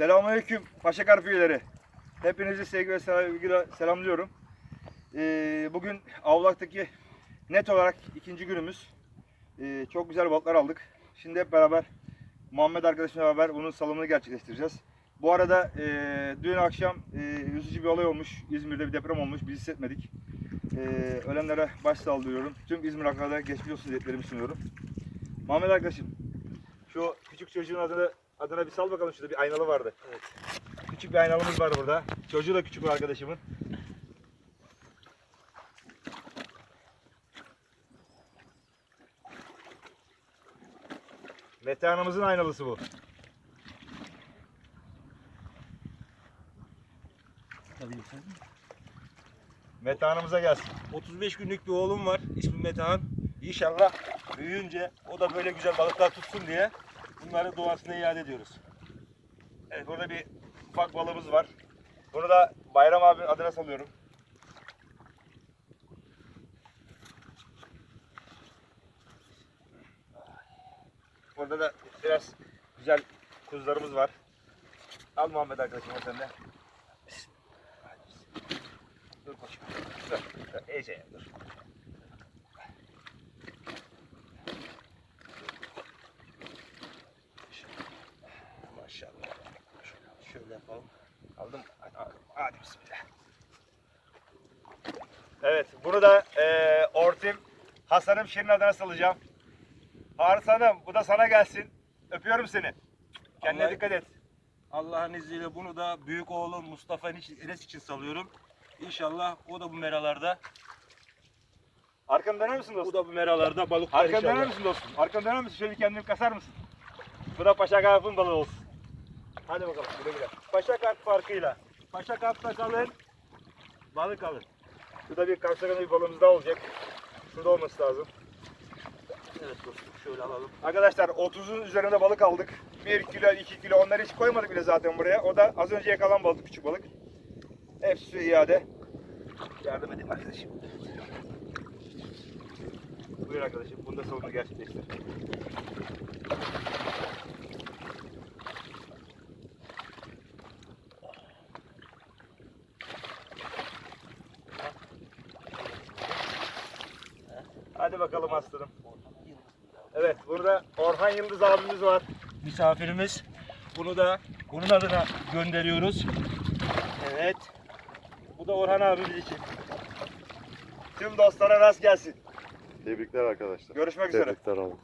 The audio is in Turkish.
Selamünaleyküm Paşa Karp üyeleri. Hepinizi sevgi ve saygıyla selamlıyorum. Ee, bugün Avlak'taki net olarak ikinci günümüz. Ee, çok güzel balıklar aldık. Şimdi hep beraber Muhammed arkadaşımla beraber bunun salımını gerçekleştireceğiz. Bu arada e, dün akşam e, üzücü bir olay olmuş. İzmir'de bir deprem olmuş. Biz hissetmedik. E, ölenlere başsağlığı diliyorum. Tüm İzmir halkına geçmiş olsun dileklerimi sunuyorum. Muhammed arkadaşım, şu küçük çocuğun adını adına bir sal bakalım şurada bir aynalı vardı. Evet. Küçük bir aynalımız var burada. Çocuğu da küçük bir arkadaşımın. Mete Hanım'ızın aynalısı bu. Tabii efendim. Mete Hanım'ıza gelsin. 35 günlük bir oğlum var. İsmi Metehan. İnşallah büyüyünce o da böyle güzel balıklar tutsun diye bunları doğasına iade ediyoruz. Evet burada bir ufak balığımız var. Bunu da Bayram abi adına salıyorum. Burada da biraz güzel kuzularımız var. Al Muhammed arkadaşım sen de. Dur koçum. Dur. Dur. İyice dur. Yapalım. Aldım. Hadi, hadi, bismillah. Evet, bunu da eee Ortim Hasan'ım Şirin adına salacağım. Hasan'ım bu da sana gelsin. Öpüyorum seni. Kendine Allah- dikkat et. Allah'ın izniyle bunu da büyük oğlum Mustafa Enes için salıyorum. İnşallah o da bu meralarda. Arkanı döner misin Bu dostum? da bu meralarda balık var Arkanı döner inşallah. misin dostum? Arkanı döner misin? Şöyle kendini kasar mısın? Bu da Paşa Karp'ın balığı olsun. Hadi bakalım güle güle. Paşa kart farkıyla. Paşa kartta kalın. Balık alın. Şurada bir kapsakanlı bir balığımız daha olacak. Şurada olması lazım. Evet dostum şöyle alalım. Arkadaşlar 30'un üzerinde balık aldık. 1 kilo, 2 kilo onları hiç koymadık bile zaten buraya. O da az önce yakalan balık, küçük balık. Hepsi iade. Yardım edeyim arkadaşım. Buyur arkadaşım, bunu da salonu gerçekleştir. Hadi bakalım aslanım. Evet, burada Orhan Yıldız abimiz var. misafirimiz. Bunu da bunun adına gönderiyoruz. Evet. Bu da Orhan abimiz için. Tüm dostlara rast gelsin. Tebrikler arkadaşlar. Görüşmek üzere. Tebrikler abi.